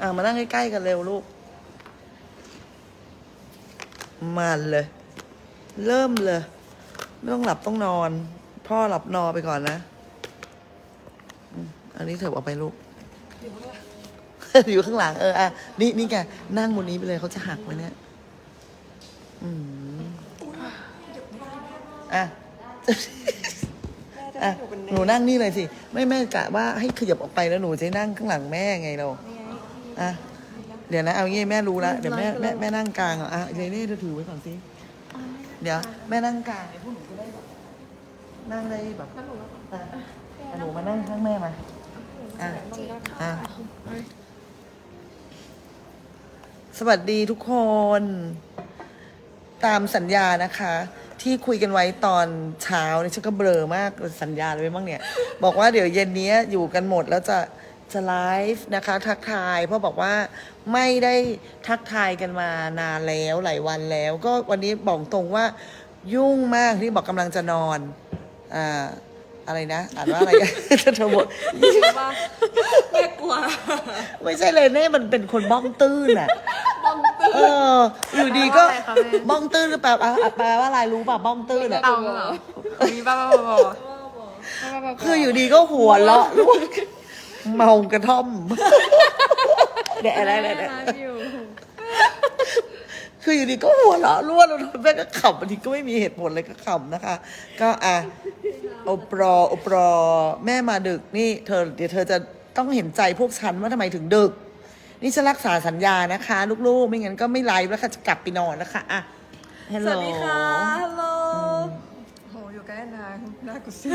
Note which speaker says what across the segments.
Speaker 1: อะมานั่งใกล้ๆกันเร็วลูกมันเลย เริ่มเลย ไม่ต้องหลับต้องนอน พ่อหลับนอนไปก่อนนะ อันนี้เถอะเอาไปลูก อยู่ข้างหลังเอออะนี่นี่แกนั่งบนนี้ไปเลยเขาจะหักไหมเนี่ย อืมอะอะหนูนั่งนี่เลยสิ ไม่แม่กะว่าให้ขยับออกไปแล้วหนูจะนั่งข้างหลังแม่ไงเรา อะเดี๋ยวนะเอางี้แม่รู้ละเดี๋ยวแม่แม่แม่นั่งกลางอะอะเรเน่เธอถือไว้ก่อนสิเดี๋ยว แม่นั่งกลางไอ้พวกหนูจะได้แบบนั่งได้แบบอะอะหนูมานั่งข้างแม่มาอะอะสวัสดีทุกคน ตามสัญญานะคะ ที่คุยกันไว้ตอนเช้าเนี่ยฉันก็เบลอมากสัญญาเลยบ้างเนี่ย บอกว่าเดี๋ยวเย็นนี้อยู่กันหมดแล้วจะ จะไลฟ์นะคะ ทักทายเพราะบอกว่าไม่ได้ทักทายกันมานานแล้วหลายวันแล้ว ก็วันนี้บอกตรงว่ายุ่งมากที่บอกกำลังจะนอนอ่าอะไรนะอ่านว่าอะไรกันเธอบอก
Speaker 2: ว่าแม่กลัว
Speaker 1: ไม่ใช่เลยเน่มันเป็นคนบ้องตื้นอะ
Speaker 2: บ้องตื้น
Speaker 1: เออ อยู่ดีก็
Speaker 2: แปลว่าอะไรคะแม่
Speaker 1: บ้องตื้นหรือเปล่าอะอะแปลว่าอะไรรู้ป่ะบ้องตื้นอะ
Speaker 2: เตาเหรอมีบ้าบ้าบอ
Speaker 1: คืออยู่ดีก็หัวเราะลูก เมากระท่อมเดี๋ยวอะไรอะไรเนี่ยคืออยู่ดีก็หัวเราะล้วนแล้วแม่ก็ขำบางทีก็ไม่มีเหตุผลเลยก็ขำนะคะ ก็อะโอปรอโอปรอแม่มาดึกนี่เธอเดี๋ยวเธอจะต้องเห็นใจพวกฉันว่าทำไมถึงดึก นี่ฉันรักษาสัญญานะคะ ลูกๆ ไม่งั้นก็ไม่ไลฟ์แล้วค่ะจะกลับไปนอนแล้วค่ะอะฮัล
Speaker 2: ส
Speaker 1: โหล
Speaker 2: วัสดีค่ะฮัลโหลโหอยู่ใกล้นางน่ากุศล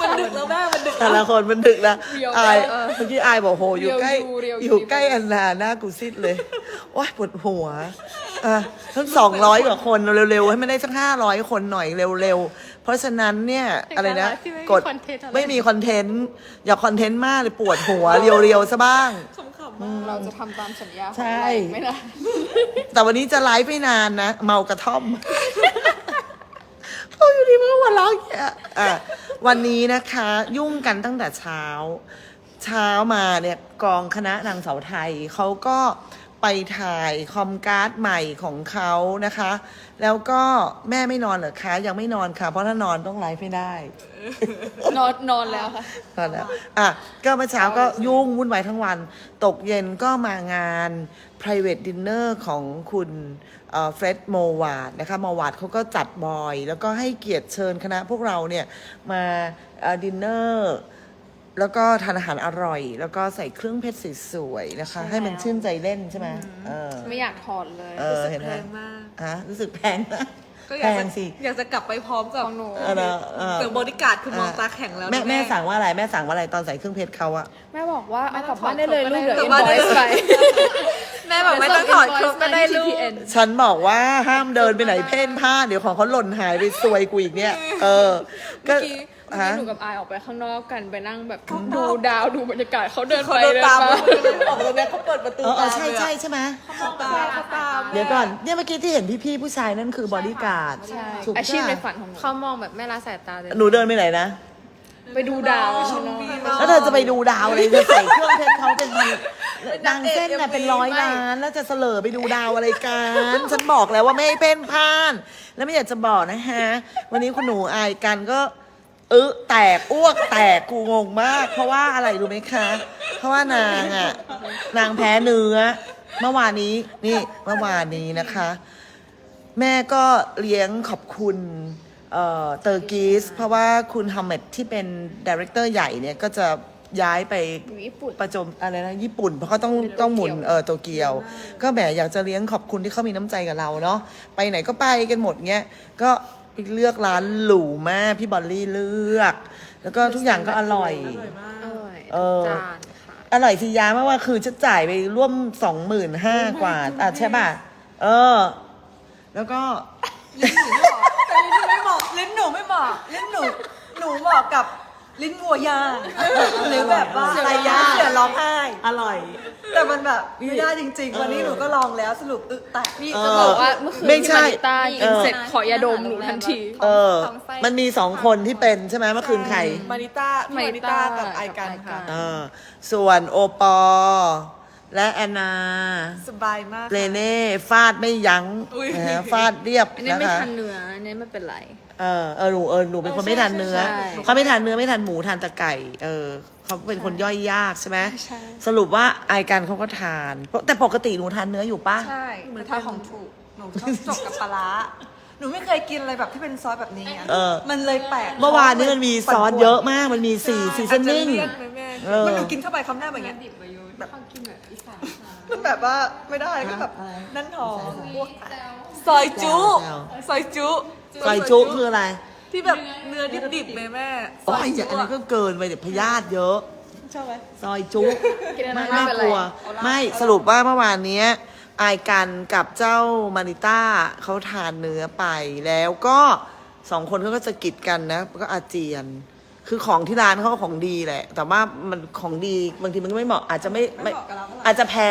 Speaker 2: มันดึกแล้วแม่มันดึก
Speaker 1: แต่ละคนมันดึกนะ
Speaker 2: เรียว
Speaker 1: อาย
Speaker 2: เออ
Speaker 1: เมื่อกี้อายบอกโหอยู่ใกล้
Speaker 2: เรียวอยู่เรียวอยู่
Speaker 1: อยู่ใกล้อันนาหน้ากูซิดเลยโอ้ยปวดหัวอะทั้งสองร้อยกว่าคนเร็วๆ ให้มันได้สักห้าร้อยคนหน่อยเร็วๆ เพราะฉะนั้นเนี่ยอะไรนะ
Speaker 2: ที่ไม่มี
Speaker 1: กด
Speaker 2: คอนเทนต์อะไร
Speaker 1: ไม่มีคอนเทนต์ อย่าคอนเทนต์มากเลยปวดหัวเรียวๆซะบ้าง
Speaker 2: ขำๆมากเราจะทำตามสัญญาของ
Speaker 1: ใช่
Speaker 2: เราไม่ได้
Speaker 1: แต่วันนี้จะไลฟ์ไม่นานนะ เมากระท่อม โอ้ยอยู่ดีมันก็หัวเราะอย่างเงี้ยอะวันนี้นะคะ ยุ่งกันตั้งแต่เช้า เช้ามาเนี่ยกองคณะนางเสาวไทยเขาก็ไปถ่ายคอมการ์ดใหม่ของเขานะคะ แล้วก็แม่ไม่นอนเหรอคะ ยังไม่นอนค่ะ เพราะถ้านอนต้องไลฟ์ไม่ได้
Speaker 2: นอนนอนแล้วค่ะ
Speaker 1: ตอนแล้วอะก็เมื่อเช้าก็ยุ่งวุ่นวายทั้งวัน ตกเย็นก็มางาน private dinner ของคุณเฟร็ดโมวาดนะคะโมวาดเขาก็จัดบอย แล้วก็ให้เกียรติเชิญคณะพวกเราเนี่ยมาดินเนอร์แล้วก็ทานอาหารอร่อย แล้วก็ใส่เครื่องเพชรสวยๆนะคะ
Speaker 2: ใช่
Speaker 1: ให้มัน
Speaker 2: แล้ว
Speaker 1: ชื่นใจเล่นใช่ไหมเออ
Speaker 2: ไม่อยากถอดเลย
Speaker 1: เออเห็นไหม
Speaker 2: แพงมาก
Speaker 1: ฮะรู้สึกแพงนะ
Speaker 2: ก็ อ
Speaker 1: แพ
Speaker 2: ยากจะ
Speaker 1: งสิ
Speaker 2: อยากจะกลับไปพร้อมกับหนู
Speaker 1: เออเนอะเออ
Speaker 2: เสือบริการดคือมองตาแข็งแล้ว
Speaker 1: แม่
Speaker 2: นะ
Speaker 1: แม่สั่งว่าอะไรแม่สั่งว่าอะไรตอนใส่เครื่องเพชรเขาอะ
Speaker 3: แม่บอกว่า
Speaker 2: ไม่
Speaker 3: เอา
Speaker 2: ต้
Speaker 3: ก
Speaker 2: อง
Speaker 3: ลับบ้านได้เลย
Speaker 2: ถอด
Speaker 3: ลูกเดี๋ยว
Speaker 2: กลั
Speaker 3: อิ
Speaker 2: บ
Speaker 3: น
Speaker 2: บ้าน
Speaker 3: บ
Speaker 2: ได้
Speaker 3: อย
Speaker 2: เลย
Speaker 3: ไป
Speaker 2: แม่บอกไม่ต้องถอดครบก็ได้ลูก
Speaker 1: ฉันบอกว่าห้ามเดินไปไหนเพ่นพ่านเดี๋ยวของเขาหล่นหายไปซวยกูอีกเนี่ย เออ ก็
Speaker 3: เมื่อกี้ เมื่อ
Speaker 1: ฮะ
Speaker 3: กี้หนูกับอายออกไปข้างนอกกันไปนั่งแบบดูดาวดูบรรยากาศเขาเดิน
Speaker 2: เขา
Speaker 3: ไป
Speaker 2: เดิน
Speaker 3: เดิน
Speaker 2: ตาม
Speaker 3: มา
Speaker 2: บอกตรงนี้เขาเปิดประตู
Speaker 1: เออเอ
Speaker 2: ตา
Speaker 1: อ
Speaker 2: ม
Speaker 1: ใช่
Speaker 2: เลย
Speaker 1: ใช่
Speaker 2: อะ
Speaker 1: ใช่ไหม
Speaker 2: เขาตามเขาตาม
Speaker 1: เดี๋ยวก่อนเนี่ยเมื่อกี้ที่เห็นพี่ๆผู้ชายนั่นคือบอดี้การ์ด
Speaker 3: ใช่
Speaker 1: ถูก
Speaker 3: อาชีพใน
Speaker 1: ปะ
Speaker 3: ฝันของหนู
Speaker 2: เขามองแบบไม่ละสายตาเลย
Speaker 1: หนูเดินไปไหนนะ
Speaker 3: ไปดูดาวข้างนอก
Speaker 1: แล้วเธอจะไปดูดาวเลยเธอใส่เครื่องเพชรเขาเป็นพันนางเส้นน่ะเป็นร้อยล้านแล้วจะเสลอไปดูดาวอะไรกันฉันบอกแล้วว่าไม่ให้เพ่นพ่าน แล้วไม่อยากจะบอกนะฮะ วันนี้คุณหนูอายกันก็ เออแตกอ้วกแตกกูงงมาก เพราะว่าอะไรรู้ไหมคะ เพราะว่านางอะ นางแพ้เนื้อ เมื่อวานนี้นี่เมื่อวานนี้นะคะ แม่ก็เลี้ยงขอบคุณเอ่อเตอร์กีส เพราะว่าคุณฮัมเมดที่เป็นดีเรคเตอร์ใหญ่เนี่ยก็จะย้ายไป
Speaker 3: อยู่ญี่ปุ่น
Speaker 1: ประจมอะไรนะญี่ปุ่น เพราะเขาต้องต้องหมุนเออโตเกียว ก็แหมอยากจะเลี้ยงขอบคุณที่เขามีน้ำใจกับเราเนาะไปไหนก็ไปกันหมดเงี้ยก็ ไปเลือกร้านหรูมากพี่บอลลี่เลือก แล้วก็ทุกอย่างก็อร่อย
Speaker 3: อร่อย
Speaker 1: เออ
Speaker 3: จานค่ะ
Speaker 1: อร่อยทียาไม่ว่าคือจะจ่ายไปร่วมสองหมื่นห้ากว่าอะใช่ป่ะ เออ แล้วก็
Speaker 2: ลิ้นหนูไม่เหมาะลิ้นหนูไม่เหมาะลิ้นหนู หนูเหมาะกับ ลิ้นวัวย่างหรือแบบว่า
Speaker 1: อะไรย่าง
Speaker 2: เสือร้องไห้
Speaker 1: อร่อย
Speaker 2: แต่มันแบบไม่ได้จริง ๆ วันนี้หนูก็ลองแล้วสรุปอึแตก
Speaker 3: นี่
Speaker 1: เออ
Speaker 3: จะบอกว่าเมื่อคืน
Speaker 1: ไม่
Speaker 3: ที่
Speaker 1: ใช่
Speaker 3: มาริต้ากิน
Speaker 1: เออ
Speaker 3: เสร็จขอยาดมหนูทันที
Speaker 1: เออมันมีสองคนที่เป็นใช่ไหมเมื่อคืนใคร
Speaker 2: มาริต้าพี่มาริต้ากับไอกันค่ะ
Speaker 1: เออ ส่วนโอปอ และแอนนา
Speaker 2: สบายมาก
Speaker 1: เรเน่ฟาดไม่ยั้ง
Speaker 2: อุ๊ย
Speaker 1: นะฮะฟาดเรียบ
Speaker 3: อันนี้
Speaker 1: นะ
Speaker 3: ไม่
Speaker 1: คะ
Speaker 3: ทันเนื้ออันนี้ไม่เป็นไร
Speaker 1: เออเออหนูเออหนูเป็นคนไม่ทานเนื้อ
Speaker 3: ใช่
Speaker 1: เขาไม่ทานเนื้อไม่ทานหมูทานแต่ไก่ เออเขาเป็นคนย่อยยากใช่ไหม
Speaker 3: ใช่
Speaker 1: สรุปว่าไอกันเขาก็ทานเพราะแต่ปกติหนูทานเนื้ออยู่ปะ
Speaker 2: ใช่เหมือนทาของถูก หนูชอบจบกับปลาร้าหนูไม่เคยกินอะไรแบบที่เป็นซอสแบบนี้อะ
Speaker 1: เออ
Speaker 2: มันเลยแปลก
Speaker 1: เมื่อวานนี้มันมีซอสเยอะมากมันมีสี่ซีซันนิ่ง
Speaker 2: อาจจะเลี่ยนไหมแม่
Speaker 1: เออ
Speaker 2: มันหนูกินเข้าไปคำแรกแบบเนี้ย
Speaker 3: ดิบประยุทธ์เขากินแบบอีสาน
Speaker 2: มันแบบว่าไม่ได้ก็แบบ
Speaker 1: อะไร
Speaker 2: นั่นท้องอ้วกแตกซอยจุ
Speaker 1: แซว
Speaker 2: ซอยจุ
Speaker 1: ซอยจุคืออะไร
Speaker 2: ที่แบบเนื้อดิบๆเลยแม่ซ
Speaker 1: โอ้
Speaker 2: อย
Speaker 1: ย
Speaker 2: จุ
Speaker 1: อันนี้ก็เกินไปเดี๋ยวพยาธิเยอะ
Speaker 2: ชอบไหม
Speaker 1: ซอยจุ
Speaker 3: กินอัน
Speaker 1: ไม่
Speaker 3: นั้น
Speaker 1: ไม่
Speaker 3: ไม่เป็น
Speaker 1: ก
Speaker 3: ไร
Speaker 1: ลัว ไม่สรุปว่าเมื่อวานเนี้ยไอายกันกับเจ้ามาริต้าเขาทานเนื้อไปแล้วก็สองคนเขาก็จะกิดกันนะก็อาเจียน คือของที่ร้านเขาก็ของดีแหละ แต่ว่ามันของดีบางทีมันก็ไม่เหมาะอาจจะไม่
Speaker 2: ไม่เหมาะกับเราเท่าไหร่
Speaker 1: อาจจะแพ้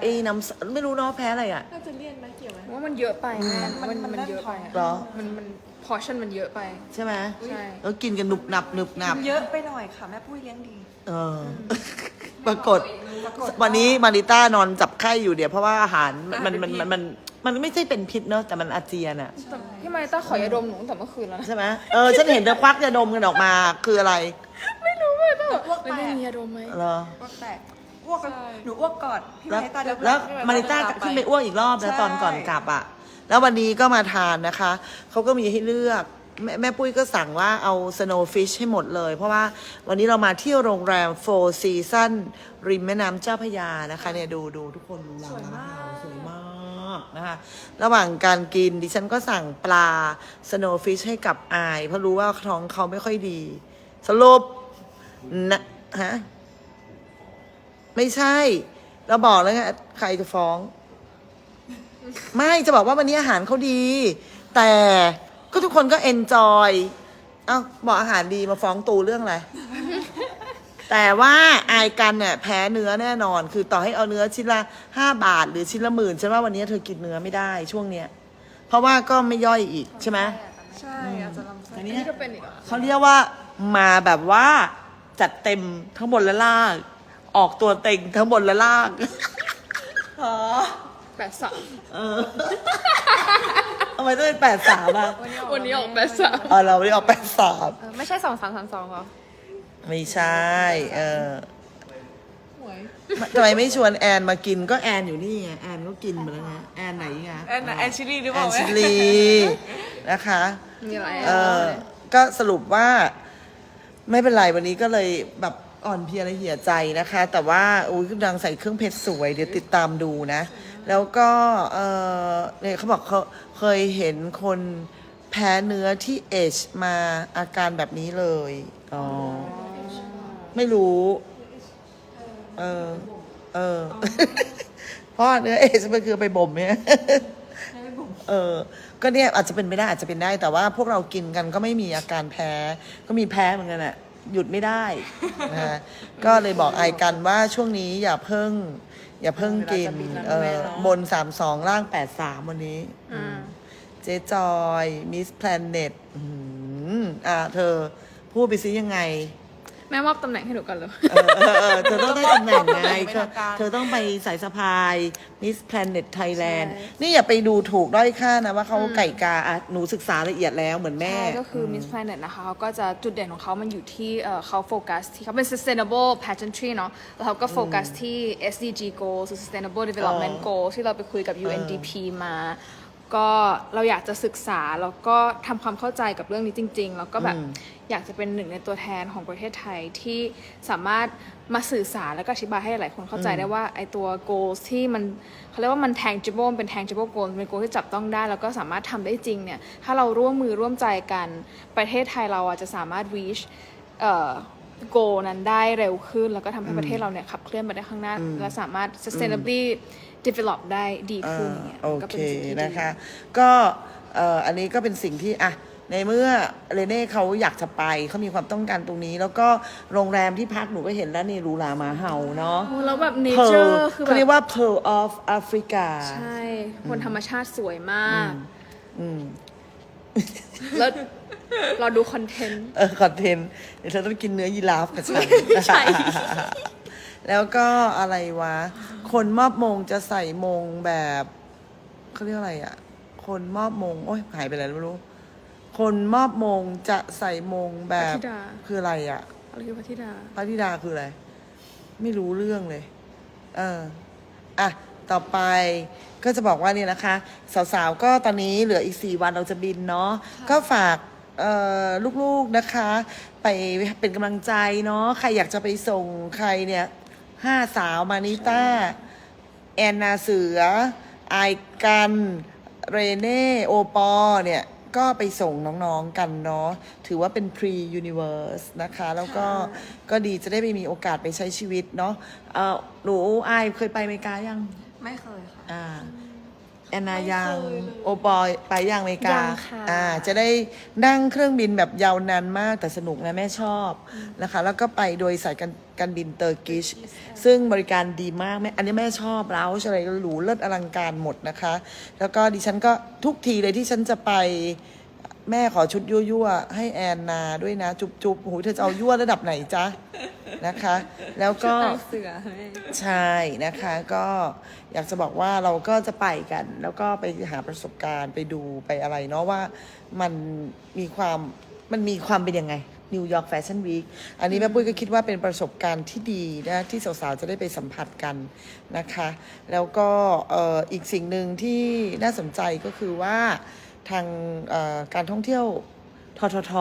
Speaker 1: ไอ้น้ำไม่รู้เนาะแพ้อะไรอะ
Speaker 2: มเกี่ยวไหม
Speaker 3: ว่ามันเยอะไปแม่
Speaker 2: มัน
Speaker 3: มัน
Speaker 2: มัน
Speaker 3: มันเยอะไป
Speaker 2: แน่นท้อง
Speaker 1: เหรอ
Speaker 3: มันมันพอชั่นมันเยอะไป
Speaker 1: ใช่ไหม
Speaker 3: ใช่
Speaker 1: แล้วกินกันหนุบหนับหนุบหนับ
Speaker 2: เยอะไปหน่อยค่ะ แม่ปุ้ยเลี้ยงดี
Speaker 1: เออปรากฏวันนี้มาริต้านอนจับไข้อยู่เดี๋ยวเพราะว่าอาหารมันมันมันมันมันมันไม่ใช่เป็นพิษเนอะแต่มันอาเจียนอะ
Speaker 3: แต่พี่มาริต้าขอยาดมหนูตั้งแต่เมื่อคืนแล้วนะ
Speaker 1: ใช่ไหมเออฉันเห็นเธอควักยาดมกันออกมาคืออะไร
Speaker 2: อ้วก
Speaker 3: ไม่
Speaker 2: แต
Speaker 3: ได้
Speaker 2: ก
Speaker 3: มียาดมไหม
Speaker 1: เหรอ
Speaker 2: อ้วกแตก อ้วกกันหนูอ้วกก่อนพี่
Speaker 1: แล้ว
Speaker 2: ไม้ตาเดิน
Speaker 1: แล้วมาริต้าขึ้นไปอ้วกอีกรอบนะ
Speaker 2: ใช่
Speaker 1: ตอนก่อนกลับอะแล้ววันนี้ก็มาทานนะคะ เขาก็มีให้เลือก แม่แม่ปุ้ยก็สั่งว่าเอา snowfish ให้หมดเลย เพราะว่าวันนี้เรามาเที่ยวโรงแรม Four Season ริมแม่น้ำเจ้าพระยานะคะเนี่ยดูดูทุกคนดูรางน้ำเราสวยมากนะคะ ระหว่างการกินดิฉันก็สั่งปลา snowfish ให้กับอาย เพราะรู้ว่าท้องเขาไม่ค่อยดี สรุปนะฮะ ไม่ใช่ เราบอกแล้วไงใครจะฟ้อง ไม่จะบอกว่าวันนี้อาหารเขาดี แต่ก็ทุกคนก็เอนจอยเอ้าบอกอาหารดีมาฟ้องตูเรื่องอะไร แต่ว่าอายกันเนี่ยแพ้เนื้อแน่นอน คือต่อให้เอาเนื้อชิ้นละห้าบาท หรือชิ้นละหมื่นฉันว่าวันนี้เธอกินเนื้อไม่ได้ช่วงเนี้ย เพราะว่าก็ไม่ย่อยอีกใช่ไหม
Speaker 2: ใช่อาจจะลำไส้
Speaker 1: อัน
Speaker 3: อัน
Speaker 1: นี้
Speaker 3: นี้ก็เป็นอีกเหรอ
Speaker 1: เขาเรียกว่ามาแบบว่าจัดเต็มทั้งบนและล่าง ออกตัวเต็งทั้งบนและล่าง
Speaker 2: อ๋อ
Speaker 3: แปดสาม
Speaker 1: เออทำไมต้องเป็นแปดสามอะ
Speaker 3: วันนี้ออกแปดสาม
Speaker 1: อ๋อเราไม่ได้ออกแปดสาม
Speaker 3: ไม่ใช่สองสามสามสองเหรอ
Speaker 1: ไม่ใช่ เออ
Speaker 2: หวย
Speaker 1: ทำไมไม่ชวนแอนมากินก็แอนอยู่นี่ไงแอนก็กินไปแล้วไงแอนไหนไง
Speaker 2: แอนน่ะแอนชิลลี่หรือเป
Speaker 1: แอ
Speaker 2: ล่าน
Speaker 1: ชิ
Speaker 2: แม่
Speaker 1: ลีนะคะ
Speaker 3: มีอะไร
Speaker 1: เออก็สรุปว่า ไม่เป็นไรวันนี้ก็เลยแบบ อ่อนเพลียและเหี่ยใจนะคะ แต่ว่าอุ้ยคุณดังใส่เครื่องเพชรสวย เดี๋ยวติดตามดูนะ แล้วก็เออเนี่ยเขาบอกเขาเคยเห็นคนแพ้เนื้อที่เอชมาอาการแบบนี้เลยอ๋อไม่รู้ เออเออเพราะเนื้อเอชมันคือไปบ่มเนี่ยเออ ก็เนี่ยอาจจะเป็นไม่ได้อาจจะเป็นได้ แต่ว่าพวกเรากินกันก็ไม่มีอาการแพ้ ก็มีแพ้เหมือนกันแหละ หยุดไม่ได้นะฮะก็เลยบอกไอกันว่าช่วงนี้อย่าเพิ่ง อย่าเพิ่งกินเออบนสามสองล่างแปดสามวันนี้
Speaker 3: อ่า
Speaker 1: เจ๊จอยมิสแพลเน็ตอ่าเธอพูดไปซิยังไง
Speaker 3: แม่มอบตำแหน่งให้หนูก่อนเลย
Speaker 1: เออเออเออเธอต้องได้ตำแหน่งไงเธอเธอต้องไปสายสะพาย Miss Planet Thailand
Speaker 3: ใช่
Speaker 1: นี่อย่าไปดูถูกด้อยค่านะว่าเขาไก่กาอะหนูศึกษาละเอียดแล้วเหมือนแม่
Speaker 3: ใช่ก็คือ Miss Planet นะคะเขาก็จะจุดเด่นของเขามันอยู่ที่เอ่อเขาโฟกัสที่เขาเป็น sustainable pageantry เนาะแล้วเขาก็โฟกัสที่ SDG goals หรือ sustainable development
Speaker 1: เออ
Speaker 3: goals ที่เราไปคุยกับ UNDP มา ก็เราอยากจะศึกษาแล้วก็ทำความเข้าใจกับเรื่องนี้จริง ๆ แล้วก็แบบ อยากจะเป็นหนึ่งในตัวแทนของประเทศไทยที่สามารถมาสื่อสารแล้วก็อธิบายให้หลายคนเข้าใจได้ว่าไอตัว goals ที่มันเขาเรียกว่ามัน tangible เป็น tangible goal เป็น goal ที่จับต้องได้ แล้วก็สามารถทำได้จริงเนี่ยถ้าเราร่วมมือร่วมใจกันประเทศไทยเราอาจจะสามารถ reach เอ่อ goal นั้นได้เร็วขึ้น แล้วก็ทำให้ประเทศเราเนี่ยขับเคลื่อนไปได้ข้างหน้า และสามารถ sustainably develop ได้ดีขึ้นอย่างเงี้ย
Speaker 1: โอ
Speaker 3: ก็
Speaker 1: เค
Speaker 3: เป็นสิ่งที่ดี
Speaker 1: นะคะ ก็เอ่ออันนี้ก็เป็นสิ่งที่อะ ในเมื่อเรเน่เขาอยากจะไปเขามีความต้องการตรงนี้ แล้วก็โรงแรมที่พักหนูก็เห็นแล้วนี่หรูหราหมาเห่าเนาะ
Speaker 3: โอ้แล้วแบบเน
Speaker 1: Pearl
Speaker 3: เจอร์คือแบ
Speaker 1: เขาเรียก
Speaker 3: บ
Speaker 1: ว่า Pearl of Africa
Speaker 3: ใช่บนธรรมชาติสวยมาก
Speaker 1: อืม
Speaker 3: แล้วรอดูคอนเทนต์
Speaker 1: เออ คอนเทนต์เดี๋ยวเธอต้องกินเนื้อยีราฟกับฉัน
Speaker 3: ใช่
Speaker 1: แล้วก็อะไรวะ คนมอบมงจะใส่มงแบบเขาเรียกอะไรอะ คนมอบมง โอ้ยหายไปไหนไม่รู้ คนมอบมงจะใส่มงแบ
Speaker 3: พระ
Speaker 1: บ
Speaker 3: ธิดา
Speaker 1: คืออะไรอะ
Speaker 3: อะไรคือพระธิดา
Speaker 1: พระธิดาคืออะไร ไม่รู้เรื่องเลย เอออะต่อไปก็จะบอกว่าเนี่ยนะคะ สาวๆ ก็ตอนนี้เหลืออีก 4 วันเราจะบินเนาะก็ฝากเอ่อลูกๆนะคะ ไปเป็นกำลังใจเนาะใครอยากจะไปส่งใครเนี่ยห้าสาวมานิต้า แอนนาเสือไอายกัน เรเน่ โอปอล์เนี่ย ก็ไปส่งน้องๆกันเนาะถือว่าเป็น pre universe นะคะ แล้วก็ก็ดีจะได้ไปมีโอกาสไปใช้ชีวิตเนาะเออหนูอายเคยไปอเมริกายัง
Speaker 2: ไม่เคยค่ะ
Speaker 1: อ่า แอนนายังโอปอล์ไปยังอเมริกา
Speaker 3: ยังค่ะ
Speaker 1: อ่าจะได้นั่งเครื่องบินแบบยาวนานมากแต่สนุกนะแม่ชอบนะคะ แล้วก็ไปโดยสายการการบินเตอร์กิช ซึ่งบริการดีมากแม่อันนี้แม่ชอบแล้วอะไรหรูเลิศอลังการหมดนะคะ แล้วก็ดิฉันก็ทุกทีเลยที่ฉันจะไป แม่ขอชุดยั่วๆให้แอนนาด้วยนะ จุบๆโอ้โหเธอจะเอายั่วระดับไหนจ๊ะ นะคะ แล้วก็
Speaker 3: ลายเสือแม่
Speaker 1: ใช่นะคะก็อยากจะบอกว่าเราก็จะไปกัน แล้วก็ไปหาประสบการณ์ไปดูไปอะไรเนาะว่ามันมีความมันมีความเป็นยังไงนิวยอร์กแฟชั่นวีคอันนี้แม่ปุ้ยก็คิดว่าเป็นประสบการณ์ที่ดีนะที่สาวๆ จะได้ไปสัมผัสกันนะคะ แล้วก็เอ่ออีกสิ่งหนึ่งที่น่าสนใจก็คือว่า ทางเอ่อการท่องเที่ยวททท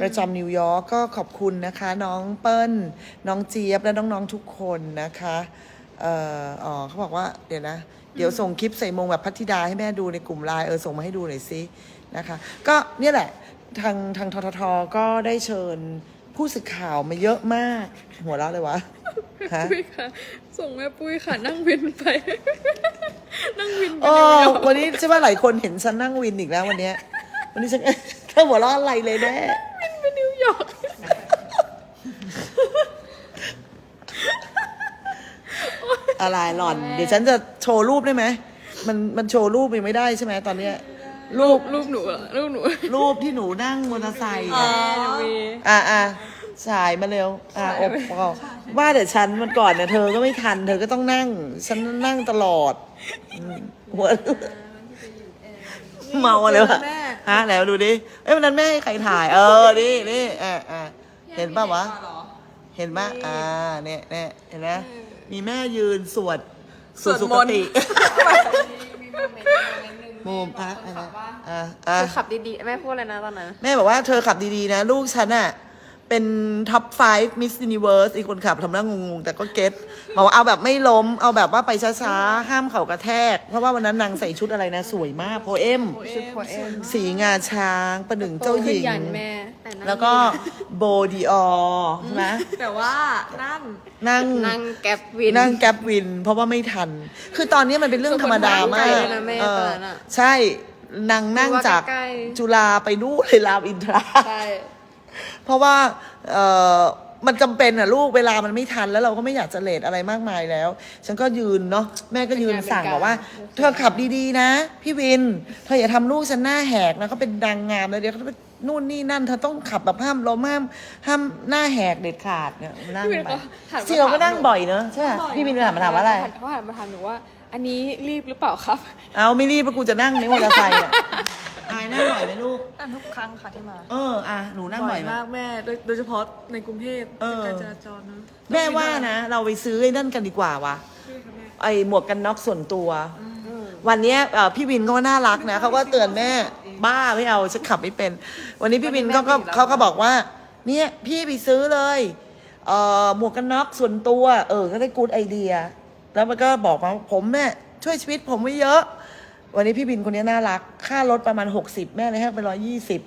Speaker 1: ประจำนิวยอร์กก็ขอบคุณนะคะ น้องเปิ้ล น้องเจี๊ยบและน้องๆทุกคนนะคะเอ่ออ๋อเขาบอกว่าเดี๋ยวนะ เดี๋ยวส่งคลิปใส่มงแบบพัทธิดาให้แม่ดูในกลุ่มไลน์เออส่งมาให้ดูหน่อยสินะคะ ก็เนี่ยแหละทางทางทททก็ได้เชิญผู้สื่อข่าวมาเยอะมาก หัวเราะเลยวะ ฮะ
Speaker 3: ปุ้ยค่ะ ส่งแม่ปุ้ยค่ะ นั่งวินไป นั่งวินไป
Speaker 1: เอ
Speaker 3: นิว
Speaker 1: อย
Speaker 3: อร์ก
Speaker 1: วันนี้ใช่ไหมหลายคนเห็นฉันนั่งวินอีกแล้ววันเนี้ยวันนี้ฉันเธอหัวเราะอะไรเลยแน่
Speaker 3: ไปนิวยอร์ก
Speaker 1: อะไรหล่อน เดี๋ยวฉันจะโชว์รูปได้ไหมมันมันโชว์รูปยังไม่ได้ใช่ไหมตอนเนี้ย รูป
Speaker 3: รูปหนูอะรูปหนู
Speaker 1: รูปที่หนูนั่งมอเตอร์ไซค์
Speaker 2: อ๋อ
Speaker 1: อะ
Speaker 3: มี
Speaker 1: อะอะ ฉายมาเร็ว อะอบพอว่าแต่ฉันมันก่อนเนี่ยเธอก็ไม่ทัน เธอก็ต้องนั่ง ฉันนั่งตลอดอืมหัวเมาอะไรวะ
Speaker 2: แม่
Speaker 1: ฮะแล้วดูดิ เอ้ยวันนั้นแม่ให้ใครถ่าย เออ นี่นี่อะอะเห็นป่าวะ เห็นปะอ่า เนี่ยเนี่ยเห็นไหมมีแม่ยืนสวดสวด
Speaker 2: ส
Speaker 1: สุ
Speaker 2: วด
Speaker 1: ป
Speaker 2: มนต์
Speaker 1: ฏิมุมพระอะไรนะอะอะ
Speaker 3: เธอขับดีๆ แม่พูดอะไรนะตอนนั้น
Speaker 1: แม่บอกว่าเธอขับดีๆนะ ลูกฉันอะ เป็นท็อป 5 Miss Universe อีกคนขับทำหน้างงๆ แต่ก็เก็ตบอกว่าเอาแบบไม่ล้ม เอาแบบว่าไปช้าๆ ห้ามเข่ากระแทก เพราะว่าวันนั้นนางใส่ชุดอะไรนะ สวยมากโพเอม
Speaker 3: ชุดโพเอม
Speaker 1: สีงาช้างประหนึ่งเจ้าหญิง
Speaker 3: ยันแม่แต่นั่ง
Speaker 1: แล้วก็โบดีออใช่ไหม
Speaker 2: แต่ว่านั่น
Speaker 1: นั่ง
Speaker 3: นั่งแก๊ปวิน
Speaker 1: นั่งแก๊ปวิน เพราะว่าไม่ทัน คือตอนนี้มันเป็นเรื่องธรรมดามาก
Speaker 3: คือคนนั่งไกลเลยนะแม่
Speaker 1: เออ
Speaker 3: ตอนนั้นอะ
Speaker 1: ใช่นางนั่งจาก
Speaker 3: ใกล้ๆ
Speaker 1: จุฬาไปนู่นเลยรามอินทรา
Speaker 3: ใช่
Speaker 1: เพราะว่าเออมันจำเป็นอะลูกเวลามันไม่ทันแล้วเราก็ไม่อยากจะเลทอะไรมากมายแล้ว ฉันก็ยืนเนาะแม่ก็ยืนสั่งบอกว่า เธอขับดีๆนะ พี่วิน เธออย่าทำลูกฉันหน้าแหกนะเขาเป็นดังงามแล้วเดี๋ยวเขาไปนู่นนี่นั่นเธอต้องขับแบบห้ามล้มห้ามห้ามหน้าแหกเด็ดขาดเนี่ยนั่ง
Speaker 3: พี่วิน
Speaker 1: ไป
Speaker 3: ก็หันมา
Speaker 1: ที่เราก็
Speaker 3: ถาม
Speaker 1: นั่งบ่อยเนอะใช่ไหมพี่วินถามมาถามว่าอะไร
Speaker 3: เขาหันมาถามหนูว่า อันนี้รีบหรือเปล่าครับ
Speaker 1: เอาไม่รีบเพราะกูจะนั่งในมอเตอร์ไซค์อะอายนั่งบ่อยไหมลูก
Speaker 2: นั่นทุกครั้งค่ะที่มา
Speaker 1: เอออะหนูนั่งบ่อยไหม
Speaker 2: มากแม่โดยโดยเฉพาะในกรุงเทพ
Speaker 1: เออ
Speaker 2: การจราจรนะ
Speaker 1: แม่ว่านะ เราไปซื้อไอ้นั่นกันดีกว่าวะไอ้หมวกกันน็อกส่วนตัว วันเนี้ยเอ่อพี่วินก็น่ารักนะเขาก็เตือนแม่บ้าไม่เอาฉันขับไม่เป็น วันนี้พี่วินเขาก็เขาก็บอกว่า เนี่ยพี่ไปซื้อเลยเอ่อหมวกกันน็อกส่วนตัว เออก็ได้กูดไอเดีย แล้วมันก็บอกมาผมเนี่ยช่วยชีวิตผมไว้เยอะ วันนี้พี่บินคนนี้น่ารัก ค่ารถประมาณ60แม่เลยให้ไปร้อยยี่สิบ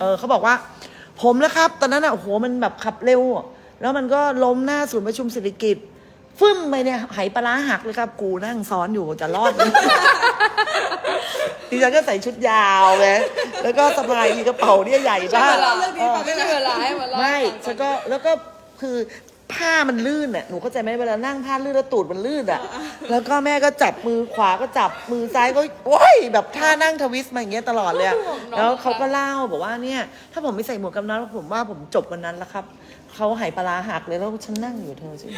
Speaker 1: เออเขาบอกว่า ผมนะครับ ตอนนั้นอะโอ้โหมันแบบขับเร็วอะแล้วมันก็ล้มหน้าศูนย์ประชุมเศรษฐกิจฟึ่มไปเนี่ยไหปลาร้าหักเลยครับ กูนั่งซ้อนอยู่จะรอดไหมดิฉันก็ใส่ชุดยาวไงแล้วก็สะพายมีกระเป๋าเนี่ยใหญ่มาก
Speaker 2: เรื่องนี้ฟังไม่
Speaker 3: ไม่
Speaker 2: ได้
Speaker 3: มีเวลาให้มาเล่า
Speaker 1: ไม่
Speaker 3: ให้ฟั
Speaker 1: ฉั
Speaker 3: ง
Speaker 1: นก็แล้วก็คือ ผ้ามันลื่นอะหนูเข้าใจไหมเวลานั่งผ้าลื่นแล้วตูดมันลื่นอะ แล้วก็แม่ก็จับมือขวาก็จับมือซ้ายก็โอ้ยแบบท่านั่งทวิสต์มาอย่างเงี้ยตลอดเลยอะแล้วเขาก็เล่าบอกว่าเนี่ย ถ้าผมไม่ใส่หมวกกันน็อกผมว่าผมจบวันนั้นแล้วครับ เขาหายปลาร้าหักเลยแล้วฉันนั่งอยู่เธอใช่ไหม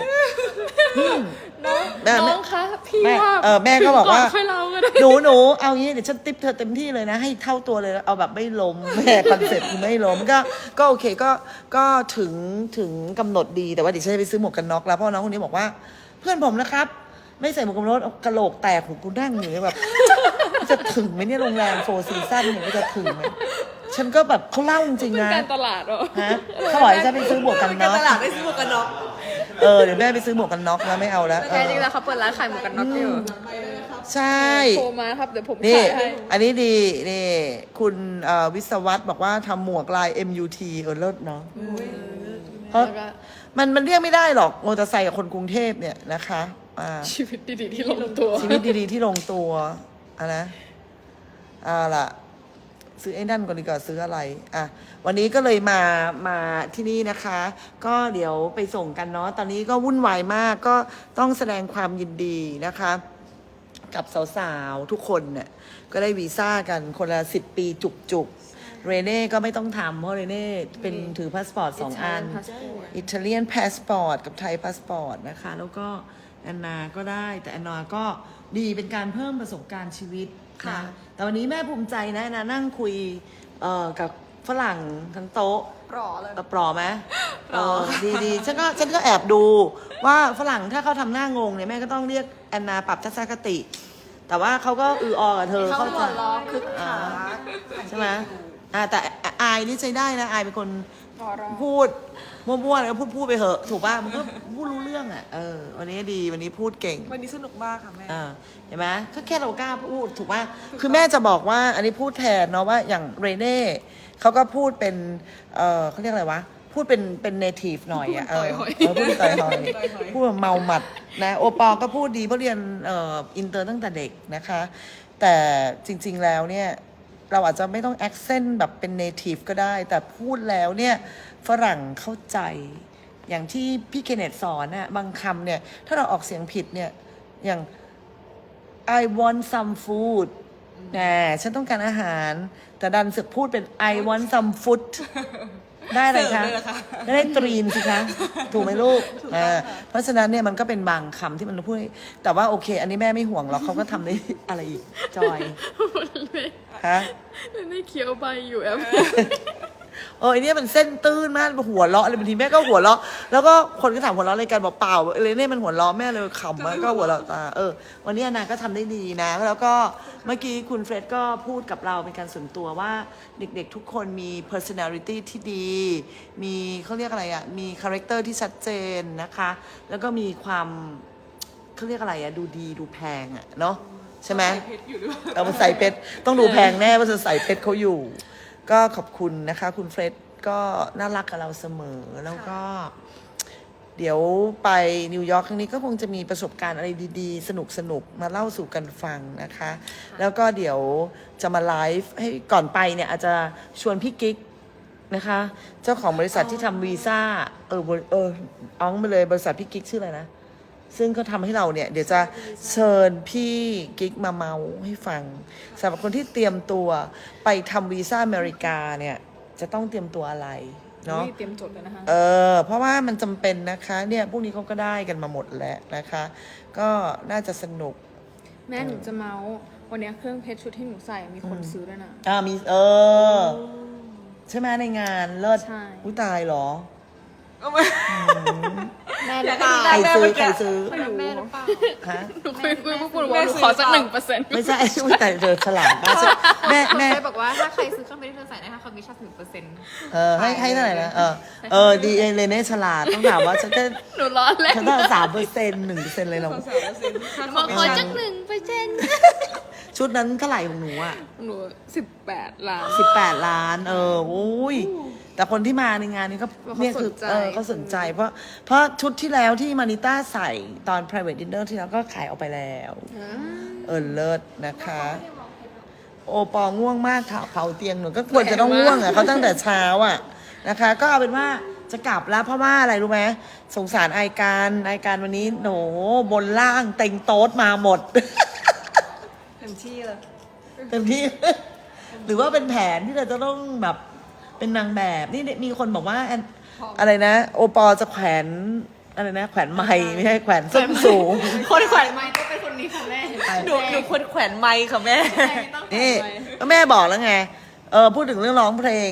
Speaker 3: น้อง
Speaker 1: แม่
Speaker 3: น้องคะพี่
Speaker 1: แม่
Speaker 3: ว่า
Speaker 1: เออแม่ก็บอกว่า
Speaker 3: ถึงนค่อยเล่าก็ได้
Speaker 1: หนูหนูเอางี้เดี๋ยวฉันติปเธอเต็มที่เลยนะ ให้เท่าตัวเลยเอาแบบไม่ล้ม แม่คอนเซ็ปต์คือไม่ล้มก็ก็โอเคก็ก็ถึงถึงกำหนดดีแต่ว่าเดี๋ยวฉันจะไปซื้อหมวกกันน็อกแล้วเพราะน้องคนนี้บอกว่า เพื่อนผมนะครับ ไม่ใส่หมวกกันน็อกกระโหลกแตกหูกูนั่งอยู่แบบ จะถึงไหมเนี่ยโรงแรมโฟร์ซีซั่นเนี่ยจะถึงไหม ฉันก็แบบเขาเล่าจริงๆ
Speaker 3: เป็น
Speaker 1: นะ
Speaker 3: การตลาดเหรอ
Speaker 1: ฮะเขาบอกให้ฉันไปซื้อหมวกกัน
Speaker 2: การ
Speaker 1: น็อก
Speaker 2: ตลาดได้ซื้อหมวกกันน็อก
Speaker 1: เออเดี๋ยวแม่ไปซื้อหมวกกันน็อกแล้วไม่เอาแล้วเอ
Speaker 3: แต่
Speaker 1: อ
Speaker 3: จริงๆแล้วเขาเปิดร้านขายหมวกกันน็อกอยู่
Speaker 1: ใช่
Speaker 3: โทรมาครับเดี๋ยวผม
Speaker 1: นี่
Speaker 3: ขายให้
Speaker 1: อันนี้ดีนี่คุณเอ่อวิศวัตบอกว่าทำหมวกลาย MUT เออเลิศเนาะเพราะ
Speaker 3: แล้วก็
Speaker 1: มันมันเรียกไม่ได้หรอกมอเตอร์ไซค์กับคนกรุงเทพเนี่ยนะคะอ่า
Speaker 3: ชีวิตดีๆที่ลงตัว
Speaker 1: ชีวิตดีๆที่ลงตัวอะนะเอาล่ะ ซื้อไอ้นั่นก่อนดีกว่าซื้ออะไรอะวันนี้ก็เลยมามาที่นี่นะคะ ก็เดี๋ยวไปส่งกันเนาะตอนนี้ก็วุ่นวายมากก็ต้องแสดงความยินดีนะคะ กับสาวๆทุกคนเนี่ยก็ได้วีซ่ากันคนละสิบปีจุกๆเรเน่ก็ไม่ต้องทำเพราะเรเน่เป็นถือพาสปอร์ตสองอัน
Speaker 3: Italian passport
Speaker 1: อิตาเลียนพาสปอร์ตกับไทยพาสปอร์ตนะคะ แล้วก็แอนนาก็ได้ แต่แอนนาก็ดีเป็นการเพิ่มประสบการณ์ชีวิต
Speaker 2: ค่ะ
Speaker 1: นะแต่วันนี้แม่ภูมิใจนะแอนนานั่งคุยเอ่อกับฝรั่งทั้งโต๊ะ
Speaker 2: ปลอเลย
Speaker 1: เออปลอไหม
Speaker 2: ปลอ
Speaker 1: เออดีดีฉันก็ฉันก็แอบดูว่าฝรั่งถ้าเขาทำหน้างงเนี่ยแม่ก็ต้องเรียกแอนนาปรับทัศนคติ แต่ว่าเขาก็อืออกับเธอ
Speaker 2: เขา
Speaker 1: เข้า
Speaker 2: หั
Speaker 1: ใจ
Speaker 2: วล้อคึกคัก
Speaker 1: ใช่ไหมอ่าแต่อายนี่ใช้ได้นะ อายเป็นคน
Speaker 3: รอรอ
Speaker 1: พูด มั่วๆแล้วพูดพูดไปเหอะ ถูกป่ะมันก็พูดรู้เรื่องอะเออวันนี้ดีวันนี้พูดเก่ง
Speaker 2: วันนี้สนุกมากค่ะแม่
Speaker 1: อ่าเห็นไหมก็แค่เรากล้าพูดถูกป่ะคือแม่จะบอกว่าอันนี้พูดแทนเนาะว่าอย่างเรเน่เขาก็พูดเป็นเออเขาเรียกอะไรวะพูดเป็นเป็นเนทีฟหน่อยอะเออ
Speaker 3: ต่อยหอย
Speaker 1: เออพูดเป็นต่อยหอย
Speaker 2: ต่อยหอย
Speaker 1: พูดแบบเมาหมัดนะโอปอลก็พูดดีเพราะเรียนเอ่ออินเตอร์ตั้งแต่เด็กนะคะ แต่จริง ๆแล้วเนี่ย เราอาจจะไม่ต้อง accent แบบเป็น native ก็ได้ แต่พูดแล้วเนี่ย ฝรั่งเข้าใจ อย่างที่พี่เคนเนตสอนน่ะบางคำเนี่ย ถ้าเราออกเสียงผิดเนี่ย อย่าง I want some food แหมฉันต้องการอาหาร แต่ดันสึกพูดเป็น I want some food ได้เลยคะ
Speaker 2: เสิร์ฟเลยเหรอคะ
Speaker 1: ได้ตรีนสิคะ ถูกไหมลูกอ่าเพราะฉะนั้นเนี่ยมันก็เป็นบางคำที่มันพูด แต่ว่าโอเค อันนี้แม่ไม่ห่วงหรอกเขาก็ทำได้อะไรอีก จอยฮะ
Speaker 3: ไม่เคี้ยวใบอยู่แอป
Speaker 1: เออไอเนี่ยมันเส้นตื้นมากหัวเราะเลยบางทีแม่ก็หัวเราะแล้วก็คนก็ถามหัวเราะอะไรกันบอกเปล่าเลยเนี่ยมันหัวเราะแม่เลยขำอะก็หัวเราะตาเออ วันนี้อนาก็ทำได้ดีนะ แล้วก็เมื่อกี้คุณเฟร็ดก็พูดกับเราเป็นการส่วนตัวว่าเด็กๆทุกคนมี personality ที่ดี มีเขาเรียกอะไรอะมี character ที่ชัดเจนนะคะ แล้วก็มีความเขาเรียกอะไรอะดูดีดูแพงอะเนาะใช่ไหม
Speaker 2: เพชรอยู่ด้วย
Speaker 1: เอามาใส่เพชรต้องดูแพงแน่ว่าจะใส่เพชรเขาอยู่ ก็ขอบคุณนะคะ คุณเฟร็ดก็น่ารักกับเราเสมอแล้วก็ เดี๋ยวไปนิวยอร์กครั้งนี้ก็คงจะมีประสบการณ์อะไรดีๆ สนุกๆมาเล่าสู่กันฟังนะคะ แล้วก็เดี๋ยวจะมาไลฟ์ให้ก่อนไปเนี่ยอาจจะชวนพี่กิ๊กนะคะ เจ้าของบริษัทที่ทำวีซ่าเออบริเอออ้องไปเลยบริษัทพี่กิ๊กชื่ออะไรนะ ซึ่งก็ทำให้เราเนี่ย เดี๋ยวจะเชิญพี่กิ๊กมาเมาให้ฟังสำหรับคนที่เตรียมตัวไปทำวีซ่าอเมริกาเนี่ย จะต้องเตรียมตัวอะไรเนาะ
Speaker 3: เตรียมจดเลยนะคะ
Speaker 1: เออ เพราะว่ามันจำเป็นนะคะเนี่ยพวกนี้เขาก็ได้กันมาหมดแล้วนะคะ ก็น่าจะสนุก
Speaker 3: แม่หนูจะเมาส์วันเนี้ยเครื่องเพชรชุดที่หนูใส่มีคนซื้อด้วยนะ
Speaker 1: อ่ามีเออ ใช่ไหมในงานเลิศ
Speaker 3: ใช่
Speaker 1: อุ้ยตายเหรอ
Speaker 3: แม่
Speaker 2: อยาก
Speaker 3: เปล่า
Speaker 2: ให้
Speaker 1: ใคร
Speaker 2: ดู
Speaker 1: ซื้อ
Speaker 2: แม่
Speaker 1: ใครซื้อ
Speaker 3: ไม่รู้
Speaker 2: แม่หรือเปล่า
Speaker 1: ฮะ
Speaker 3: หนูคุยคุยพวกคุณว่าหนูขอสักหนึ่งเปอร์เซ็นต์
Speaker 1: ไม่ใช่อุ้ยแต่เธอฉลาดมากแม่แม่
Speaker 4: เคยบอกว่าถ้าใครซื้อเครื่องเพชรที่เธอใส่นะคะคอมมิชชั่นถึงเปอร์เซ็นต์
Speaker 1: เออให้ให้เท่าไหร่นะเออเออดีเอเลเน่ฉลาดต้องถามว่าฉันจะ
Speaker 3: หนูร้อนเล่น
Speaker 1: ฉันต้องสามเปอร์เซ็นต์หนึ่งเปอร์เซ็นต์เลยเหรอ
Speaker 4: บอกขอจักหนึ่งเปอร์เซ็นต์
Speaker 1: ชุดนั้นเท่าไหร่ของหนูอะ
Speaker 3: หนูสิบแปดล้าน
Speaker 1: สิบแปดล้าน เออโอ้ยแต่คนที่มาในงานนี้ก็
Speaker 3: เขา
Speaker 1: เนี่ยคือ
Speaker 3: สนใจ
Speaker 1: เออเขาสนใจ เพราะเพราะชุดที่แล้วที่มานิต้าใส่ตอน private dinner ที่แล้วก็ขายออกไปแล้วเออเลิศนะคะ โอปอง่วงมากค่ะเผาเตียงหนูก็ควรจะต้องง่วงอะเขาตั้งแต่เช้าอะนะคะ ก็เอาเป็นว่าจะกลับแล้วเพราะว่าอะไรรู้ไหมสงสารไอการไอการวันนี้หนูบนล่างเต็งโต๊ดมาหมด
Speaker 2: เต็มที่เลย
Speaker 1: เต็มที่ หรือว่าเป็นแผนที่เราจะต้องแบบ เป็นนางแบบนี่มีคนบอกว่าแอนอะไรนะ โอปอจะแขวนอะไรนะ แขวนไม้ไม่ใช่แขวนส้นสูง
Speaker 2: คนแขวน
Speaker 4: ไม่ก็เป็นคนนี้ค่ะแม่
Speaker 2: หนูหนูควรแขวนไมค์ค่ะแม่
Speaker 1: นี่ก็แม่บอกแล้วไงเออพูดถึงเรื่องร้องเพลง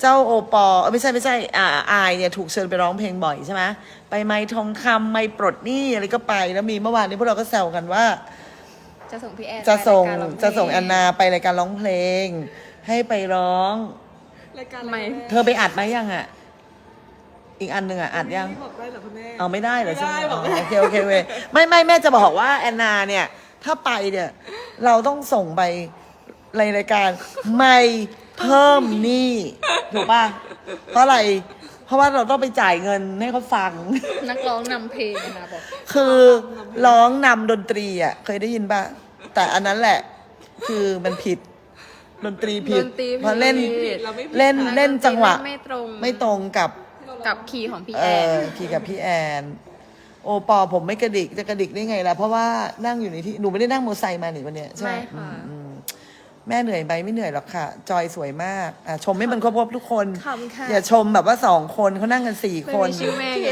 Speaker 1: เจ้าโอปอเออไม่ใช่ไม่ใช่อ่าอายเนี่ยถูกเชิญไปร้องเพลงบ่อยใช่ไหมไปไม้ทองคำไม้ปลดหนี้อะไรก็ไปแล้วมีเมื่อวานนี้พวกเราก็แซวกันว่า
Speaker 3: จะส่งพี่แอน
Speaker 1: จะส่ง
Speaker 3: ไปรายการร้อเพล
Speaker 1: จะส่งแอนนาไปรายการร้องเพลง ให้ไปร้อง
Speaker 2: รายการ
Speaker 3: ไม่
Speaker 1: เธอไปอัดไหมยังอะ อีกอันหนึ่งอะอัดยัง
Speaker 2: บอกได้เหรอคุณแม่
Speaker 1: เอาไม่ได้เหรอ
Speaker 2: ไม่
Speaker 1: ใช่ไหม
Speaker 2: ได้บอกไม่
Speaker 1: อ๋อ
Speaker 2: ได้
Speaker 1: โอเคโอเคเว้ยไม่ไม่แม่จะบอกว่าแอนนาเนี่ย ถ้าไปเนี่ย เราต้องส่งไปในรายการไม่เพิ่มหนี้ถูกป่ะเพราะอะไร เพราะว่าเราต้องไปจ่ายเงินให้เขาฟัง
Speaker 3: นักร้องนำเพลงนะบอก
Speaker 1: คือร้องนำดนตรีอะ เคยได้ยินป่ะ แต่อันนั้นแหละ คือมันผิด ดนตรีผิด
Speaker 3: ดนตรีผิด
Speaker 1: เพราะเล่น
Speaker 2: เราไม่ผิด
Speaker 1: เล่นเล่นจังหวะ
Speaker 3: ไม่ตรง
Speaker 1: ไม่ตรงกับ
Speaker 3: กับคีย์ของพี่
Speaker 1: เอ
Speaker 3: แอน
Speaker 1: อพี่กับพี่แอน โอปอผมไม่กระดิกจะกระดิกได้ไงล่ะ เพราะว่านั่งอยู่ในที่หนูไม่ได้นั่งมอเตอร์ไซค์มาหนิวันเนี้ยใช่ไหม
Speaker 3: ไม่ค่ะ
Speaker 1: อืมแม่เหนื่อยไหมไม่เหนื่อยหรอกค่ะ จอยสวยมากอะชมให้มันครบๆทุกคน
Speaker 3: ขอบคุณค่ะ
Speaker 1: อย่าชมแบบว่าสองคนเขานั่งกันสี่
Speaker 3: ไม่
Speaker 1: คน
Speaker 3: มีชื่อแม่ไง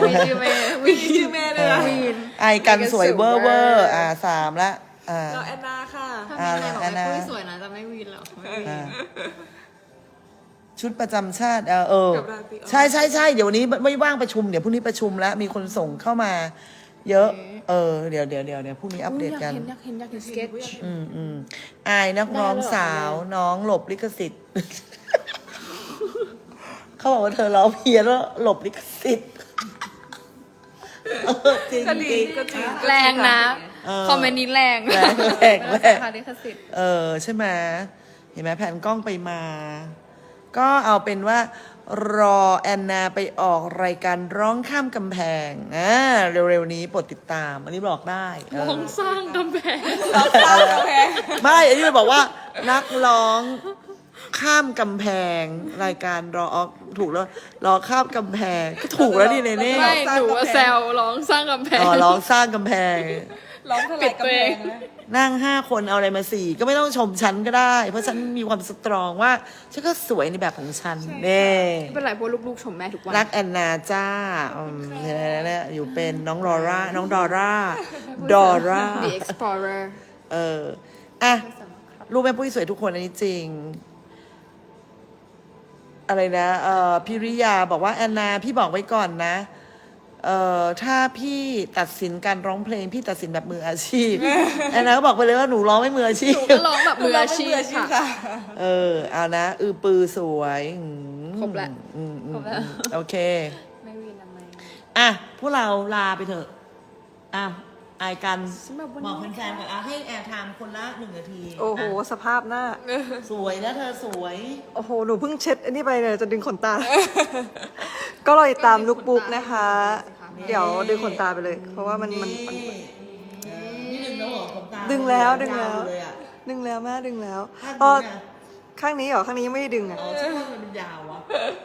Speaker 3: ไม่มีชื่อแม่วี
Speaker 2: ชื่อแม่เลยนะ
Speaker 3: วีน
Speaker 1: ไอกันสวยเวอร์เวอร์อ่าสามละ อ่า
Speaker 2: เราแอนนาค่ะ
Speaker 4: ถ้ามีใครบอก
Speaker 1: อ่า
Speaker 4: ว่า
Speaker 1: นะ
Speaker 4: ปุ้ยสวยนะจะไม่วีนหรอก
Speaker 1: อ่าชุดประจำชาติเออเออ
Speaker 2: กับราตรี
Speaker 1: ใช่ใช่ใช่เดี๋ยววันนี้ไม่ว่างประชุมเดี๋ยวพรุ่งนี้ประชุมแล้วมีคนส่งเข้ามา เยอะ เออเดี๋ยวเดี๋ยวเดี๋ยวเดี๋ยวพรุ่งนี้อัปเดตกัน
Speaker 3: อยากเห็นอยากเห็นอยากเห็นสเก็ต
Speaker 1: อืมอืมอายนักร้องสาวน้องหลบลิขสิทธิ์ เขาบอกว่าเธอร้องเพี้ยนแล้วหลบลิขสิทธิ์เออจริง
Speaker 2: ก็
Speaker 1: จ
Speaker 2: ดี
Speaker 1: ริง
Speaker 2: ก็จริง
Speaker 3: แรงนะ
Speaker 1: เออ
Speaker 3: คอมเมนต์นี้แรง
Speaker 1: แรงแรงแรง
Speaker 3: สาขาลิขสิทธิ์
Speaker 1: เออใช่ไหมเห็นไหมแผ่นกล้องไปมา ก็เอาเป็นว่ารอแอนนาไปออกรายการร้องข้ามกำแพงอ่าเร็วๆนี้โปรดติดตาม อันนี้บอกได้เออ
Speaker 3: มองสร้างกำแพง
Speaker 1: ไม่อันนี้เราบอกว่านักร้องข้ามกำแพงรายการรอถูกแล้วรอข้ามกำแพงก็ถูกแล้วนี่เนเน่
Speaker 3: ไม่หนูว่าแซวร้องสร้างกำแพง
Speaker 1: อ๋อร้องสร้างกำแพง
Speaker 2: ร้องเท่าไหร่กำแพงนะ
Speaker 1: นั่งห้าคนเอาอะไรมาสี่ก็ไม่ต้องชมฉันก็ได้ เพราะฉันมีความสตรองว่าฉันก็สวยในแบบของฉันเน่
Speaker 3: ไม่เป็นไรเพราะลูกๆชมแม่ทุกวัน
Speaker 1: รักแอนนาจ้าอืมเนี่ยอยู่เป็นน้องดอร่าน้องดอร่าดอร่า
Speaker 3: The Explorer
Speaker 1: เอออะรูปแม่ปุ้ยสวยทุกคนอันนี้จริง อะไรนะเอ่อพิริยาบอกว่าแอนนาพี่บอกไว้ก่อนนะ เอ่อถ้าพี่ตัดสินการร้องเพลงพี่ตัดสินแบบมืออาชีพ แอนนาก็บอกไปเลยว่าหนูร้องไม่มืออาชีพ
Speaker 3: ก็ร้องแบบมืออาชีพค่ะ
Speaker 1: เออ เอานะ อือปือสวยอืม
Speaker 3: ครบละ
Speaker 1: อืมอืม
Speaker 3: ครบแล้ว
Speaker 1: โอเค
Speaker 3: ไม่วีนทำไม
Speaker 1: อะ พวกเราลาไปเถอะอะ อายกัน
Speaker 3: สำหรับวัน
Speaker 1: บ
Speaker 3: นี้
Speaker 1: อกแฟนๆก่อนอะให้แอร์ไทม์คนละหนึ่งนาที
Speaker 2: โอ้โหะสภาพหน้า
Speaker 1: สวยนะเธอสวย
Speaker 2: โอ้โห หนูเพิ่งเช็ดอันนี้ไปเลยจะดึงขนตา ก็รอติดตามลุกบุ๊กนะคะ เดี๋ยวดึงขนตาไปเลย เพราะว่ามันมันมัน
Speaker 1: นี่นี่ดึงแล้วเหรอขนตา
Speaker 2: ดึงแล้วดึงแล้ว
Speaker 1: ยาอยู่เลยอะ
Speaker 2: ดึงแล้วแม่ดึงแล้ว
Speaker 1: ข้าง
Speaker 2: อ๋อ
Speaker 1: นี้นะ
Speaker 2: ข้างนี้เหรอ ข้างนี้ยังไม่ได้ดึงอะ
Speaker 1: อ๋อใช่ว่ามันเป็นยาววะ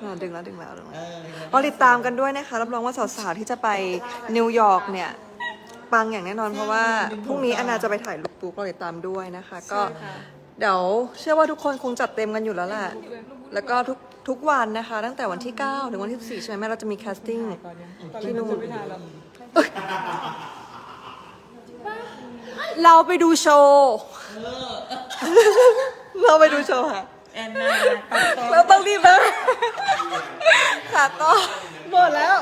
Speaker 2: อ่าดึงแล้วดึงแล้วดึง
Speaker 1: เอ
Speaker 2: แล้ว
Speaker 1: อ
Speaker 2: รอติดตามกันด้วยนะคะ รับรองว่าสาวๆที่จะไปนิวยอร์กเนี่ย ปังอย่างแน่นอนเพราะว่าพรุ่งนี้อนาจะไปถ่ายลุกบุ๊กรอติดตามด้วยนะคะ ก็เดี๋ยวเชื่อว่าทุกคนคงจัดเต็มกันอยู่แล้วแหละแล้วก็ทุกทุกวันนะคะ ตั้งแต่วันที่ 9 ถึงวันที่ 14 ใช่ไหมแม่เราจะมีแคสติ้งที่นู่นเอ้ยเราไปดูโชว์เราไปดูโชว์ค่ะ
Speaker 1: แอนนาตัดต่อ
Speaker 2: เราต้องรีบแล้วค่ะก็หมดแล้ว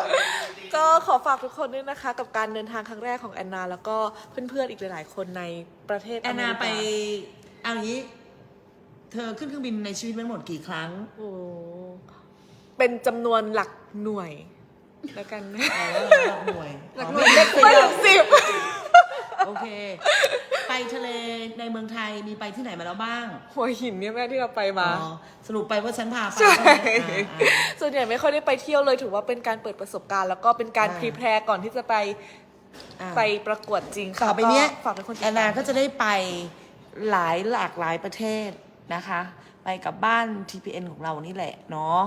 Speaker 2: ก็ขอฝากทุกคนด้วยนะคะ กับการเดินทางครั้งแรกของแอนนา แล้วก็เพื่อนๆอีกหลาย ๆ คนในประเทศ
Speaker 1: แอนนา
Speaker 2: เมริก
Speaker 1: ไปเอาอย่างนี้ เธอขึ้นเครื่องบินในชีวิตมันหมดกี่ครั้ง
Speaker 2: โอ้เป็นจำนวนหลักหน่วยแล้วกันนะ
Speaker 1: อ๋อหลักหน่วย
Speaker 2: หลัก
Speaker 1: อ๋อ
Speaker 2: หน่วยไม่ถึงสิบ
Speaker 1: โอเค ไปทะเลในเมืองไทยมีไปที่ไหนมาแล้วบ้าง
Speaker 2: หัวหินเนี่ยแม่ที่เราไปมา
Speaker 1: อ๋อสรุปไปว่าฉันพาไป
Speaker 2: ใช่
Speaker 1: ใช่ไหมอ่าอ่า
Speaker 2: ส่วนใหญ่ไม่ค่อยได้ไปเที่ยวเลยถือว่าเป็นการเปิดประสบการณ์ แล้วก็เป็นการ
Speaker 1: อ่า
Speaker 2: พรีแพร์ก่อนที่จะไป
Speaker 1: อ่า
Speaker 2: ไปประกวดจริงค่ะ
Speaker 1: ต่อไปเนี้ย
Speaker 2: ก็ฝากทุกคนติด
Speaker 1: แอนนา
Speaker 2: ตาม
Speaker 1: ก็จะได้ไปหลายหลากหลายประเทศนะคะ ไปกับบ้าน TPN ของเรานี่แหละเนาะ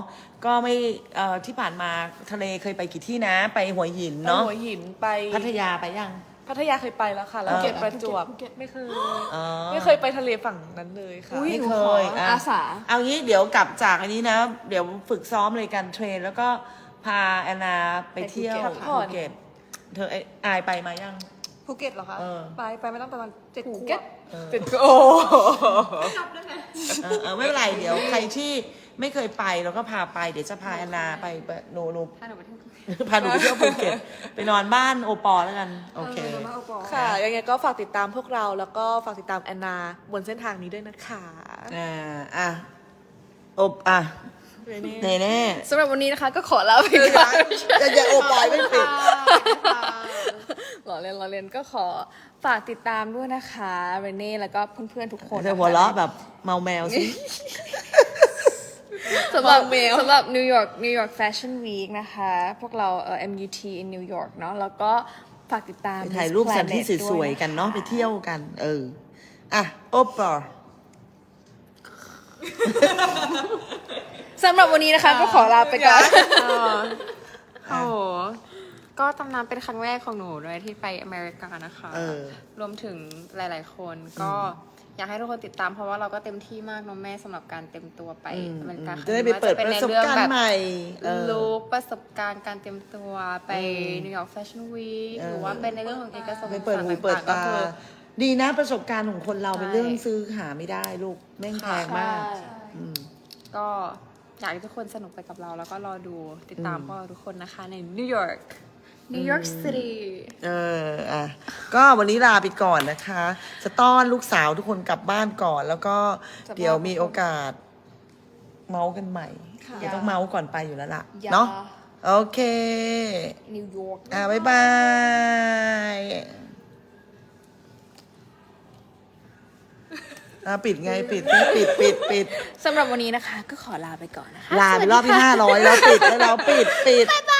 Speaker 1: ก็ไม่เอ่อที่ผ่านมาทะเลเคยไปกี่ที่นะ ไปหัวหิน
Speaker 2: ไป
Speaker 1: เนาะ
Speaker 2: หัวหินไป
Speaker 1: พัทยาไปยัง
Speaker 2: พัทยาเคยไปแล้วค่ะ แล้ว
Speaker 1: เออ
Speaker 2: เก็บประจวบไม่เคย
Speaker 1: อ๋อ
Speaker 2: ไม่เคยไปทะเลฝั่งนั้นเลยค่ะ
Speaker 3: อุ๊ย
Speaker 1: ไม่
Speaker 3: หนู
Speaker 1: เค
Speaker 3: ขอย
Speaker 1: อะ
Speaker 3: อาสา
Speaker 1: เอางี้เดี๋ยวกลับจากอันนี้นะ เดี๋ยวฝึกซ้อมเลยกันเทรน แล้วก็พาแอนนาไปเที่ยว
Speaker 2: ไปภูเก็ตพักผ่
Speaker 1: ภู
Speaker 2: อน
Speaker 1: เก็ตเธอไอ้อายไปมายัง
Speaker 2: ภูเก็ตเหรอคะ
Speaker 1: เออ
Speaker 2: ไป ไปไม่ต้องประมาณเจ็ด
Speaker 3: ภู
Speaker 2: ขว
Speaker 3: เก็ต
Speaker 2: บ
Speaker 1: เออ
Speaker 2: เจ็ดขวบโอ้
Speaker 1: เออเออไม่เป็นไร เดี๋ยวใครที่ไม่เคยไปเราก็พาไป เดี๋ยวจะพาแอนนาไปไปหนูหนู
Speaker 3: ถ้าหนูไปเที่ยว
Speaker 1: พาหนูไปเที่ยวภูเก็ตไปนอนบ้านโอปอแล้วกัน โอเค
Speaker 2: ค่ะ ยังไงก็ฝากติดตามพวกเราแล้วก็ฝากติดตามแอนนาบนเส้นทางนี้ด้วยนะคะ
Speaker 1: อ่า อะอบอะเน่เน่
Speaker 3: สำหรับวันนี้นะคะก็ขอลาไปก่อน
Speaker 1: อย่าอย่าโอปอยไม่ปิด
Speaker 3: หล่อเล่นหล่อเล่นก็ขอฝากติดตามด้วยนะคะเรเน่แล้วก็เพื่อนๆทุกคน
Speaker 1: เธอหัวเราะแบบเมาแมวสิ
Speaker 3: สำหรับ
Speaker 2: วางแมว
Speaker 3: สำหรับ New York New York Fashion Week นะคะ พวกเราเอ่อ MUT in New York เนาะแล้วก็ฝากติดตาม
Speaker 1: ไปถ่ายรูปสถานที่
Speaker 3: Miss
Speaker 1: สวย
Speaker 3: Planet
Speaker 1: ๆกันเนาะ
Speaker 3: ด้
Speaker 1: ไป
Speaker 3: วย
Speaker 1: เที่ยวกัน เออ อะ โอปอ
Speaker 3: สำหรับวันนี้นะคะ ก็ขอลาไปก่อน
Speaker 4: โอ้โหก็ตำนานเป็นครั้งแรกของหนูด้วยที่ไปอเมริกานะคะ
Speaker 1: เออ
Speaker 4: รวมถึงหลาย ๆ คนก็ อยากให้ทุกคนติดตามเพราะว่าเราก็เต็มที่มากเน้องแม่สำหรับการเต็มตัวไป
Speaker 1: อืม
Speaker 4: อเมริกาครั้ง
Speaker 1: จะได้
Speaker 4: นี้
Speaker 1: ไปเปิดประสบการณ์ใหม่เออ
Speaker 4: ลูกประสบการณ์การเต็มตัวไป
Speaker 1: อืม
Speaker 4: นิวยอร์กแฟชั่นวีค
Speaker 1: เออ
Speaker 4: หรือว่าเป็นในเรื่องของเอกสาร
Speaker 1: ไปเปิดหูเปิด
Speaker 4: ต่างๆก็
Speaker 1: ตา
Speaker 4: คือ
Speaker 1: ดีนะประสบการณ์ของคนเราเป็น
Speaker 4: ใช่
Speaker 1: เรื่องซื้อหาไม่ได้ลูกแม่งแพงมากอืม
Speaker 4: ก็อยากให้ทุกคนสนุกไปกับเราแล้วก็รอดูติดตามพวกเราทุกคนนะคะในนิวยอร์ก นิวยอร์กซิตี้
Speaker 1: เอออะก็วันนี้ลาไปก่อนนะคะ จะต้อนลูกสาวทุกคนกลับบ้านก่อน แล้วก็เดี๋ยวมีโอกาส เมาส์กันใหม่เดี๋ยวต้องเมาส์ก่อนไปอยู่แล้วล่ะ
Speaker 3: อย่า
Speaker 1: เนาะโอเค
Speaker 3: นิวยอร์ก
Speaker 1: อะบ๊ายบายอะปิดไงปิดปิดปิดปิด
Speaker 3: สำหรับวันนี้นะคะ ก็ขอลาไปก่อนนะคะ
Speaker 1: ลาไปรอบที่ห้าร้อยแล้วปิดแล้วเราปิดปิด
Speaker 3: บ๊ายบ